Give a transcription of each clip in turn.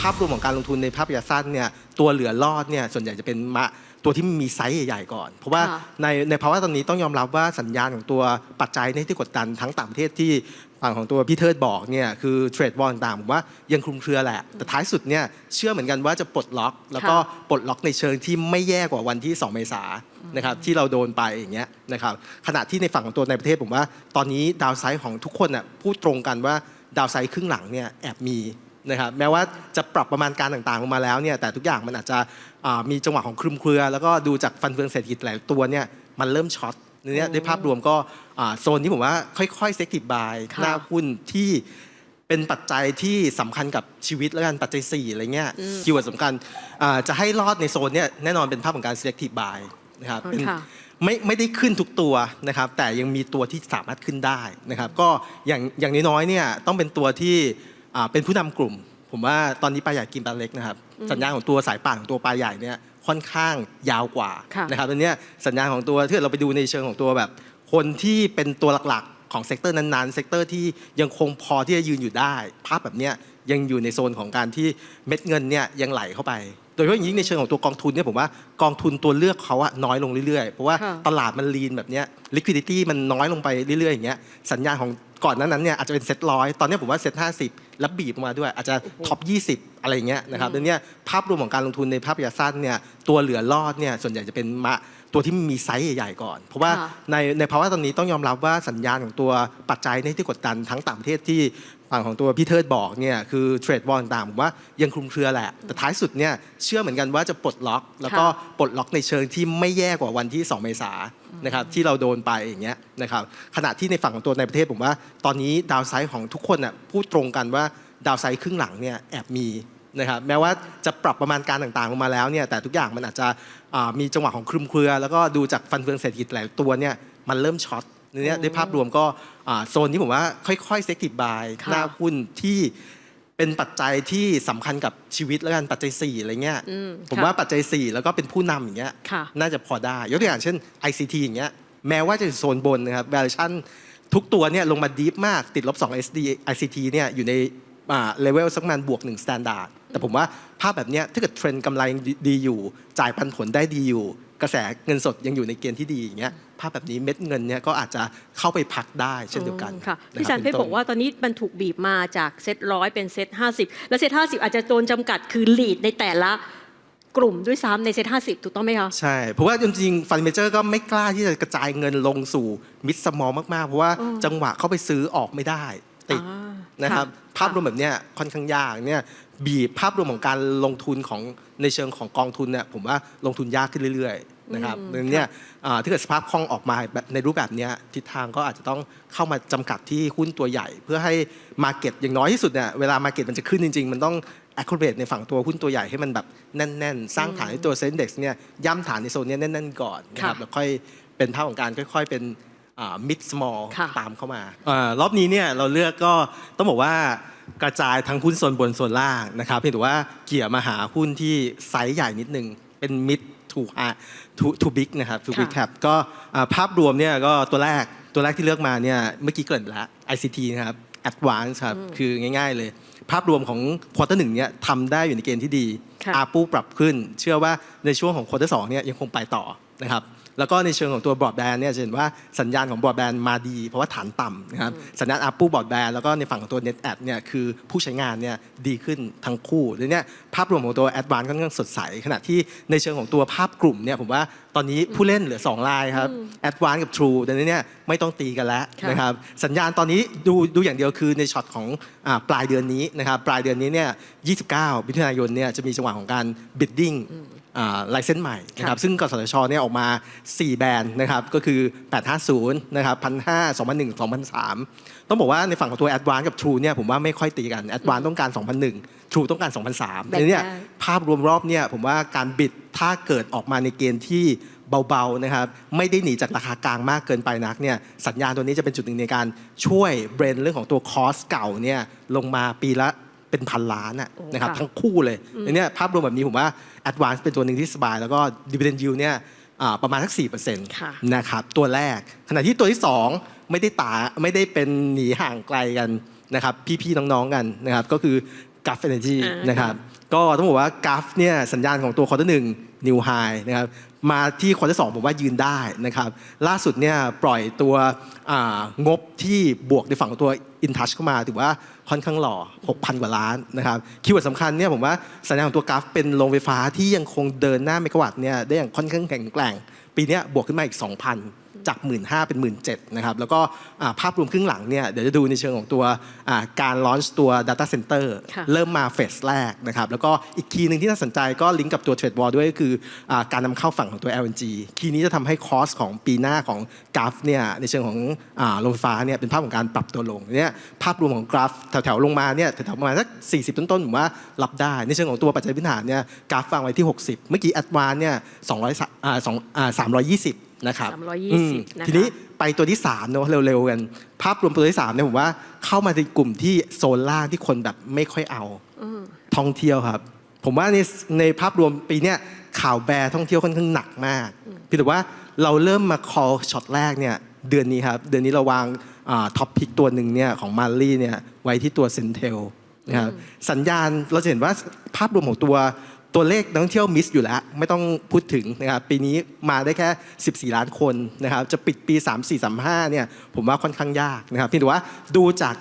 ภาพรวมของการลงทุนในภาพระยะสั้นเนี่ยตัวเหลือรอดเนี่ยส่วนใหญ่จะเป็นมาตัวที่มีไซส์ใหญ่ๆก่อน เพราะว่าค่ะในในภาวะตอนนี้ต้องยอมรับว่าสัญญาณของตัวปัจจัยเนี่ยที่กดดันทั้งต่างประเทศที่ฝั่งของตัวพี่เทิดบอกเนี่ยคือเทรดวอลต่างๆผมว่ายังคลุมเครือแหละ แต่ท้ายสุดเนี่ยเชื่อเหมือนกันว่าจะปลดล็อก แล้วก็ปลดล็อกในเชิงที่ไม่แย่กว่าวันที่ 2 เมษายนนะครับที่เราโดนไปอย่างเงี้ยนะครับขณะที่ในฝั่งของตัวในประเทศผมว่า ตอนนี้ดาวไซด์ของทุกคนน่ะพูดตรงกันว่าดาวไซด์ครึ่งหลังเนี่ยแอบมี นะครับแม้ว่าจะปรับประมาณการต่างๆลงมาแล้วเนี่ยแต่ทุกอย่างมันอาจจะอ่ามีจังหวะของคลุมเครือ แล้วก็ดูจากฟันเฟืองเศรษฐกิจหลายตัวเนี่ยมันเริ่มช็อตเนี่ยในภาพรวมก็อ่าโซนที่ผมว่าค่อยๆเซ็กติ v บายค่ะหน้าหุ้นที่เป็นปัจจัยที่สำคัญกับชีวิตแล้วกันปัจจัย 4 อะไรเงี้ยคีย์เวิร์ดสำคัญอ่าจะให้รอดในโซนเนี่ยแน่นอนเป็นภาพของการ selective buy นะครับเป็นค่ะไม่ไม่ได้ขึ้นทุกตัวนะครับ แต่ยังมีตัวที่สามารถขึ้นได้นะครับ ก็อย่างอย่างน้อยๆเนี่ยต้องเป็นตัวที่อ่า เป็นผู้นำกลุ่ม ผมว่าตอนนี้ปลาใหญ่กินปลาเล็กนะครับ สัญญาณของตัวสายป่านของตัวปลาใหญ่เนี่ยค่อนข้างยาวกว่าค่ะนะครับตอนเนี้ยสัญญาณของตัวที่เราไปดูในเชิงของตัวแบบ คนที่เป็นตัวหลักๆ ของเซกเตอร์นั้นๆ เซกเตอร์ที่ยังคงพอที่จะยืนอยู่ได้ ภาพแบบเนี้ยยังอยู่ในโซนของการที่เม็ดเงินเนี่ยยังไหลเข้าไป โดยเฉพาะอย่างยิ่งในเชิงของตัวกองทุนเนี่ยผมว่ากองทุนตัวเลือกเขาอะน้อยลงเรื่อยๆ เพราะว่าค่ะตลาดมันลีนแบบเนี้ย liquidity มันน้อยลงไปเรื่อยๆอย่างเงี้ยสัญญาณของ ก่อนหนั้นนั้นเนี่ยอาจจะเป็นเซ็ตร้อยตอนเนี้ยผมว่าเซ็ตห้าสิบแล้วบีบลงมาด้วย อาจจะท็อป20อะไรอย่างเงี้ยนะครับดังนั้นเนี่ยภาพรวมของการลงทุนในภาพระยะสั้นเนี่ยตัวเหลือรอดเนี่ยส่วนใหญ่จะเป็นมา ตัวที่มีไซส์ใหญ่ๆก่อน เพราะว่าค่ะในในภาวะตอนนี้ต้องยอมรับว่าสัญญาณของตัวปัจจัยเนี่ยที่กดดันทั้งต่างประเทศที่ฝั่งของตัวพี่เทิดบอกเนี่ยคือเทรดวอลต่างๆผมว่ายังคลุมเครือแหละ แต่ท้ายสุดเนี่ยเชื่อเหมือนกันว่าจะปลดล็อก แล้วก็ปลดล็อกในเชิงที่ไม่แย่กว่าวันที่ 2 เมษายนนะครับที่เราโดนไปอย่างเงี้ยนะครับขณะที่ในฝั่งของตัวในประเทศผมว่า ตอนนี้ดาวไซด์ของทุกคนน่ะพูดตรงกันว่าดาวไซด์ครึ่งหลังเนี่ยแอบมี นะครับแม้ว่าจะปรับประมาณการต่างๆลงมาแล้วเนี่ยแต่ทุกอย่างมันอาจจะอ่ามีจังหวะของคลุมเครือ แล้วก็ดูจากฟันเฟืองเศรษฐกิจหลายตัวเนี่ยมันเริ่มช็อตเนี่ยในภาพรวมก็อ่าโซนที่ผมว่าค่อยๆเซ็กติ v บายค่ะหน้าหุ้นที่เป็นปัจจัยที่สำคัญกับชีวิตแล้วกันปัจจัย 4 อะไรเงี้ยอืมผมค่ะว่าปัจจัย 4 แล้วก็เป็นผู้นำอย่างเงี้ยค่ะน่าจะพอได้ ยกตัวอย่างเช่น ICT อย่างเงี้ยแม้ว่าจะอยู่โซนบนนะครับ valuation ทุกตัวเนี่ยลงมาดีฟมากติดลบ 2 SD ICT เนี่ยอยู่ใน เลเวลสักประมาณบวก1 standard แต่ผมว่าภาพแบบเนี้ยถ้าเกิดเทรนด์กำไรยังดีอยู่ จ่ายปันผลได้ดีอยู่ กระแสเงินสดยังอยู่ในเกณฑ์ที่ดีอย่างเงี้ยภาพแบบนี้เม็ดเงินเนี่ยก็อาจจะเข้าไปพักได้เช่นเดียวกันอืมค่ะนะพี่คชัรันบเพชรบอกว่าตอนนี้มันถูกบีบมาจากเซตร้อยเป็นเซตห้าสิบแล้วเซตห้าสิบอาจจะโดนจำกัดคือลีดในแต่ละกลุ่มด้วยซ้ำในเซตห้าสิบถูกต้องไหมคะ ใช่ เพราะว่าจริงๆฟันเมเจอร์ก็ไม่กล้าที่จะกระจายเงินลงสู่มิดสมอลมากๆ เพราะว่าอืมจังหวะเข้าไปซื้อออกไม่ได้ ติดอ่านะครับค่ะภาพรวมแบบเนี้ยค่อนข้างยากเนี่ยบีบภาพรวมของการลงทุนของในเชิงของกองทุนเนี่ยผมว่าลงทุนยากขึ้นเรื่อยๆนะครับอืมดังนั้นเนี่ยอ่าถ้าเกิดสภาพคล่องออกมาแบบในรูปแบบเนี้ยทิศทางก็อาจจะต้องเข้ามาจำกัดที่หุ้นตัวใหญ่ เพื่อให้มาเก็ตอย่างน้อยที่สุดเนี่ยเวลามาเก็ตมันจะขึ้นจริง ๆ มันต้อง accurate ในฝั่งตัวหุ้นตัวใหญ่ให้มันแบบแน่นๆ สร้างฐานในตัวเซ็นเด็กเนี่ยย่ำฐานในโซนเนี้ยแน่นๆก่อนนะครับค่ะแล้วค่อยเป็นภาพของการค่อย ๆ เป็น มิด small ค่ะ ตามเข้ามารอบนี้เนี่ยเราเลือกก็ต้องบอกว่ากระจายทั้งหุ้นโซนบนโซนล่างนะครับเพียงแต่ว่าเกี่ยมาหาหุ้นที่ไซส์ใหญ่นิดนึง เป็นมิดถูกทูทูบิ๊กนะครับทูบิ๊กค่ะแคปก็อ่าภาพรวมเนี่ยก็ตัวแรกตัวแรกที่เลือกมาเนี่ยเมื่อกี้เกริ่นไปแล้ว ICT นะครับ Advance ครับคือง่าย ๆ เลย ภาพรวมของควอเตอร์หนึ่งเนี่ยทำได้อยู่ในเกณฑ์ที่ดี ค่ะ อาปูปรับขึ้น เชื่อว่าในช่วงของควอเตอร์สองเนี่ยยังคงไปต่อนะครับ แล้วก็ในเชิงของตัวบรอดแบนด์เนี่ยจะเห็นว่าสัญญาณของบรอดแบนด์มาดี เพราะว่าฐานต่ำนะครับสัญญาณอาปูบรอดแบนด์แล้วก็ในฝั่งของตัว Net Ad เนี่ยคือผู้ใช้งานเนี่ยดีขึ้นทั้งคู่ดังนั้นเนี่ยภาพรวมของตัว a d v a n c e ค่อนข้างสดใส ขณะที่ในเชิงของตัวภาพกลุ่มเนี่ยผมว่าตอนนี้ผู้เล่นเหลือ 2 ลายครับ a d v a n c e กับ True ดังนั้นเนี่ยไม่ต้องตีกันแล้วค่ะนะครับสัญญาณตอนนี้ดูดูอย่างเดียวคือในช็อตของอาปลายเดือนนี้นะครับปลายเดือนนี้เนี่ย 29มิถุนายนเนี่ยจะมีจังหวะของการ bidding ไลเซนส์ใหม่นะครับซึ่งกสทชเนี่ยออกมา 4 แบรนด์นะครับก็คือ 850 นะครับ1,500 2001 2003 ต้องบอกว่าในฝั่งของตัว Advance กับ True เนี่ยผมว่าไม่ค่อยตีกัน Advance ต้องการ 2001 True ต้องการ 2003แบ่งทีนี้เนี่ยได้ภาพรวมรอบเนี่ยผมว่าการบิดถ้าเกิดออกมาในเกณฑ์ที่เบาๆนะครับไม่ได้หนีจากราคากลางมากเกินไปนักเนี่ยสัญญาณตัวนี้จะเป็นจุดหนึ่งในการช่วยเบรนเรื่องของตัวคอสเก่าเนี่ยลงมาปีละ เป็นพันล้านอะโอ้นะครับค่ะทั้งคู่เลยอันเนี้ยภาพรวมแบบนี้ผมว่า Advance เป็นตัวหนึ่งที่สบาย แล้วก็ Dividend Yield เนี่ยอ่าประมาณสักค่ะ4%นะครับตัวแรก ขณะที่ตัวที่ 2 ไม่ได้ตาไม่ได้เป็นหนีห่างไกลกันนะครับพี่ๆน้องๆกันนะครับก็คือกราฟเอเนจีอ่านนะครับก็ต้องบอกว่ากราฟเนี่ยสัญญาณของตัวควอเตอร์หนึ่งนิวไฮนะครับ มาที่ควอเตอร์สองผมว่ายืนได้นะครับ ล่าสุดเนี่ยปล่อยตัวงบที่บวกในฝั่งตัว InTouch เข้ามาถือว่าค่อนข้างหล่อ 6,000 กว่าล้านนะครับคีย์เวิร์ดสำคัญเนี่ยผมว่าสัญญาณของตัวกราฟเป็นโรงไฟฟ้าที่ยังคงเดินหน้าเมกะวัตต์เนี่ยได้อย่างค่อนข้างแข็งแกร่ง ปีนี้บวกขึ้นมาอีก 2,000 จาก 1 5ื่นเป็น 1 7ื่นนะครับแล้วก็อ่าภาพรวมครึ่งหลังเนี่ยเดี๋ยวจะดูในเชิงของตัวอ่าการลอนช์ตัว Data Center ค่ะเริ่มมาเฟสแรกนะครับแล้วก็อีกคีย์หนึ่งที่น่าสนใจก็ลิงก์กับตัว Trade War ด้วยก็คืออาการนำเข้าฝั่งของตัว LNG คีย์นี้จะทำให้คอสของปีหน้าของกราฟเนี่ยในเชิงของอ่าโรงไฟฟ้าเนี่ยเป็นภาพของการปรับตัวลงเนี่ยภาพรวมของกราฟแถวๆลงมาเนี่ยแถวๆประมาณสัก 40 ต้นๆผมว่ารับได้ ในเชิงของตัวปัจจัยพื้นฐานเนี่ยกราฟวางไว้ที่ 60 เมื่อกี้แอดวานเนี่ย200อ่าสองอ่า320 นะครับ320อืมนะคะทีนี้ไปตัวที่3เนอะเร็วๆกัน ภาพรวมตัวที่3เนี่ยผมว่าเข้ามาในกลุ่มที่โซนล่างที่คนแบบไม่ค่อยเอาท่องเที่ยวครับ ผมว่าในในภาพรวมปีเนี้ยข่าวแบร์ท่องเที่ยวค่อนข้างหนักมากเพียงแต่ว่าเราเริ่มมา call ช็อตแรกเนี่ยเดือนนี้ครับ เดือนนี้เราวางท็อปพิกตัวหนึ่งเนี่ยของมารีเนี่ยไว้ที่ตัวเซนเทลนะครับสัญญาณเราจะเห็นว่าภาพรวมของตัว ตัวเลขนักท่องเที่ยวมิสอยู่แล้ว ไม่ต้องพูดถึงนะครับปีนี้มาได้แค่ 14 ล้านคนนะครับจะปิดปี 3 4 3 5เนี่ยผมว่าค่อนข้างยากนะครับเพียงแต่ว่าดูจาก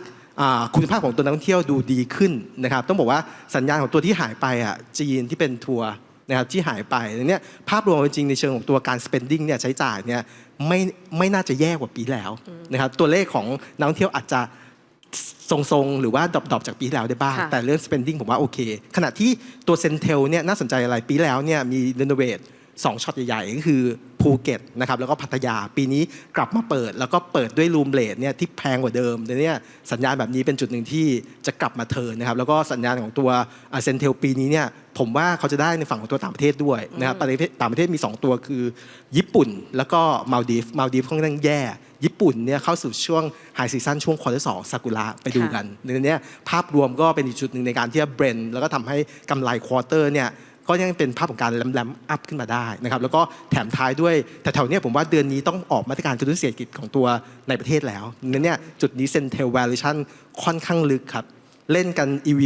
คุณภาพของตัวนักท่องเที่ยวดูดีขึ้นนะครับ ต้องบอกว่าสัญญาณของตัวที่หายไปอะจีนที่เป็นทัวร์นะครับที่หายไปอันเนี้ยภาพรวมจริงในเชิงของตัวการ spending เนี่ยใช้จ่ายเนี่ยไม่ไม่น่าจะแย่กว่าปีแล้วนะครับตัวเลขของนักท่องเที่ยวอาจจะ ทรงๆ หรือว่าดรอปๆจากปีที่แล้วได้บ้าง ค่ะ แต่เรื่อง spending ผมว่าโอเค ขณะที่ตัวเซนเทลเนี่ยน่าสนใจอะไรปีแล้วเนี่ยมี renovate สองช็อตใหญ่ๆก็คือภูเก็ตนะครับแล้วก็พัทยาปีนี้กลับมาเปิด แล้วก็เปิดด้วยรูมเลทเนี่ยที่แพงกว่าเดิมแต่เนี่ยสัญญาณแบบนี้เป็นจุดหนึ่งที่จะกลับมาเทิร์นนะครับแล้วก็สัญญาณของตัวเซนเทลปีนี้เนี่ยผมว่าเขาจะได้ในฝั่งของตัวต่างประเทศด้วยนะครับประเทศต่างประเทศมี 2 ตัวคือ ญี่ปุ่น แล้วก็มาลดีฟมาลดีฟค่อนข้างแย่ ญี่ปุ่นเนี่ยเข้าสู่ช่วงไฮซีซันช่วงควอเตอร์สองซากุระไปดูกันในเนี้ยภาพรวมก็เป็นอีกจุดหนึ่งในการที่จะเบรนแล้วก็ทำให้กำไรควอเตอร์เนี่ย ก็ยังเป็นภาพของการแลมๆอัพขึ้นมาได้นะครับแล้วก็แถมท้ายด้วยแต่แถวๆเนี้ยผมว่าเดือนนี้ต้องออกมาตรการกระตุ้นเศรษฐกิจของตัวในประเทศแล้วนั้นเนี่ยจุดนี้เซนเทล valuation ค่อนข้างลึกครับเล่นกัน EV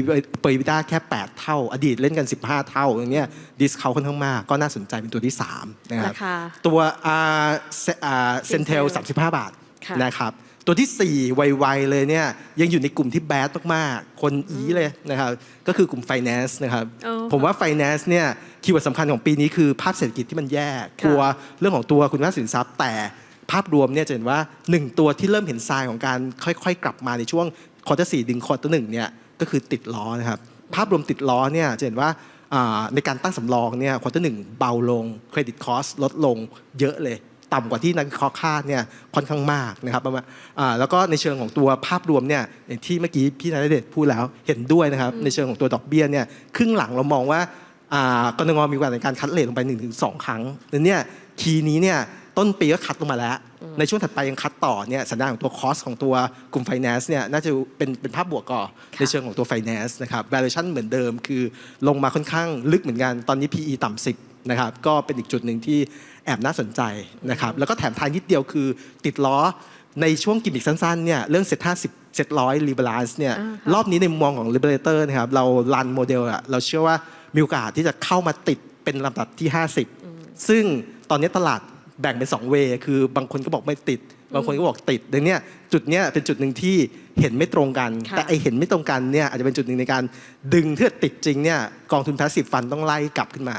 per EBITDA แค่ 8 เท่า อดีตเล่นกัน 15 เท่าอย่างเงี้ยดิสเขาค่อนข้างมากก็น่าสนใจเป็นตัวที่ 3 นะครับราคาตัวเซนเทล Centel 35 บาทค่ะนะครับ ตัวที่ 4 ไวๆเลยเนี่ยยังอยู่ในกลุ่มที่แบดมากๆ คนอีเลยนะครับก็คือกลุ่ม Finance นะครับอ๋อผมว่า Finance เนี่ยคีย์เวิร์ดสำคัญของปีนี้คือภาพเศรษฐกิจที่มันแย่กลัวเรื่องของตัวคุณภาพสินทรัพย์ แต่ภาพรวมเนี่ยจะเห็นว่า 1 ตัวที่เริ่มเห็นทรายของการค่อยๆ กลับมาในช่วงควอเตอร์สี่ดึงควอเตอร์หนึ่งเนี่ยก็คือติดล้อนะครับภาพรวมติดล้อเนี่ยจะเห็นว่าอ่าในการตั้งสำรองเนี่ยควอเตอร์หนึ่งเบาลงเครดิตคอสลดลงเยอะเลย ต่ำกว่าที่นักวิเคราะห์คาดเนี่ยค่อนข้างมากนะครับประมาณอ่าแล้วก็ในเชิงของตัวภาพรวมเนี่ยอย่างที่เมื่อกี้พี่นายเดชพูดแล้วเห็นด้วยนะครับในเชิงของตัวดอกเบี้ยเนี่ยครึ่งหลังเรามองว่าอ่ากรงมีการในการคัดเลทลงไป1-2ครั้งนั้นเนี่ยคีย์นี้เนี่ยต้นปีก็คัดลงมาแล้ว ในช่วงถัดไปยังคัดต่อเนี่ยสัญญาณของตัวคอสของตัวกลุ่ม Finance เนี่ยน่าจะเป็นเป็นภาพบวกก่อนในเชิงของตัว Finance นะครับ valuation เหมือนเดิมคือลงมาค่อนข้างลึกเหมือนกัน ตอนนี้ PE ต่ำ10 นะครับก็เป็นอีกจุดหนึ่งที่แอบน่าสนใจนะครับแล้วก็แถมท้ายนิดเดียวคือติดล้อในช่วงกิมมิกสั้นๆเนี่ยเรื่องเซ็ต50เซ็ตร้อยรีบาลานซ์เนี่ยอ่าค่ะรอบนี้ในมุมมองของ Liberator นะครับเรารันโมเดลอะเราเชื่อว่ามีโอกาสที่จะเข้ามาติดเป็นลำดับที่ 50 ซึ่งตอนนี้ตลาดแบ่งเป็น2เวคือบางคนก็บอกไม่ติด บางคนก็บอกติดดังเนี้ยจุดเนี้ยเป็นจุดหนึ่งที่เห็นไม่ตรงกันค่ะแต่ไอเห็นไม่ตรงกันเนี่ยอาจจะเป็นจุดหนึ่งในการดึงเพื่อติดจริงเนี่ยกองทุนพาสซีฟฟันต้องไล่กลับขึ้นมา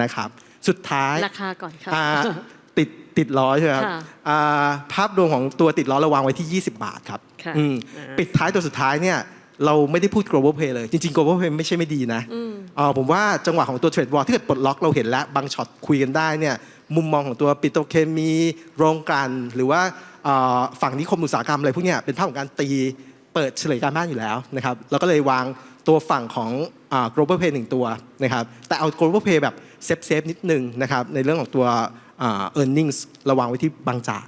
นะครับ สุดท้ายราคาก่อนค่ะอ่าติดติดล้อใช่ไหมครับค่ะอ่าภาพรวมของตัวติดล้อเราวางไว้ที่ 20 บาทครับค่ะอืมอ่าปิดท้ายตัวสุดท้ายเนี่ยเราไม่ได้พูด global play เลย จริงๆ global play ไม่ใช่ไม่ดีนะเอ่อผมว่าจังหวะของตัว trade war ที่เกิดปลดล็อกเราเห็นแล้ว บางช็อตคุยกันได้เนี่ยมุมมองของตัวปิโตรเคมีโรงกลั่นหรือว่าเอ่อฝั่งนิคมอุตสาหกรรมอะไรพวกเนี้ยเป็นภาพของการตีเปิดเฉลยการบ้านอยู่แล้วนะครับเราก็เลยวางตัวฝั่งของอ่า global play หนึ่งตัวนะครับแต่เอา global play แบบเซฟเซฟนิดนึงนะครับในเรื่องของตัวอ่า earnings ระวังไว้ที่บางจาก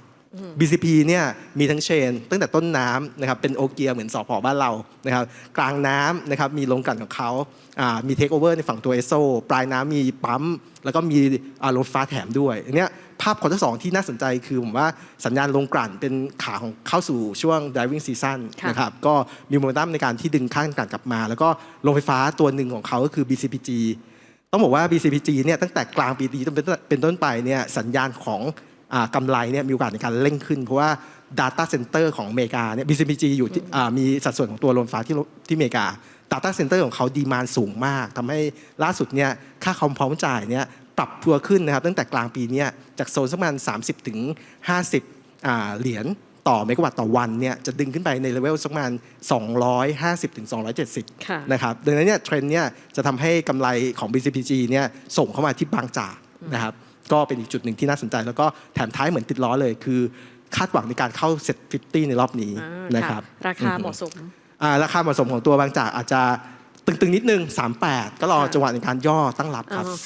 BCP เนี่ยมีทั้งเชน ตั้งแต่ต้นน้ำนะครับเป็นโอเกียเหมือนสอพอบ้านเรานะครับกลางน้ำนะครับมีโรงกลั่นของเขาอ่ามีเทคโอเวอร์ในฝั่งตัวเอโซปลายน้ำมีปั๊ม แล้วก็มีอ่ารถไฟฟ้าแถมด้วยอันเนี้ย ภาพควอเตอร์สองที่น่าสนใจคือผมว่าสัญญาณลงกลั่นเป็นขาของเข้าสู่ช่วง driving season ค่ะนะครับก็มีโมเมนตัมในการที่ดึงค่าการกลับมา แล้วก็โรงไฟฟ้าตัวหนึ่งของเขาก็คือ BCPG ต้องบอกว่า BCPG เนี่ยตั้งแต่กลางปีนี้เป็นต้นเป็นต้นไปเนี่ยสัญญาณของอากำไรเนี่ยมีโอกาสในการเร่งขึ้น เพราะว่า Data Center ของอเมริกาเนี่ย BCPG อยู่ที่อ่ามีสัดส่วนของตัวโรงไฟฟ้าที่ที่อเมริกา Data Center ของเขาดีมานสูงมากทำให้ล่าสุดเนี่ยค่าคอมพร้อมจ่ายเนี่ย ปรับตัวขึ้นนะครับตั้งแต่กลางปีเนี้จากโซนสักประมาณ 30ถึง50อ่าเหรียญต่อเมกะวัตต์ต่อวันเนี่ยจะดึงขึ้นไปในเลเวลสักประมาณ 250ถึง270ค่ะนะครับดังนั้นเนี่ยเทรนด์เนี่ยจะทำให้กำไรของ BCPG เนี่ยส่งเข้ามาที่บางจากนะครับก็เป็นอีกจุดหนึ่งที่น่าสนใจ แล้วก็แถมท้ายเหมือนติดล้อเลยคือคาดหวังในการเข้าเซ็ต50ในรอบนี้อ่านะครับราคาเหมาะสมอ่าราคาเหมาะสมของตัวบางจากอาจจะตึงๆนิดนึง 38 ก็รอค่ะจังหวะในการย่อตั้งรับครับอ่า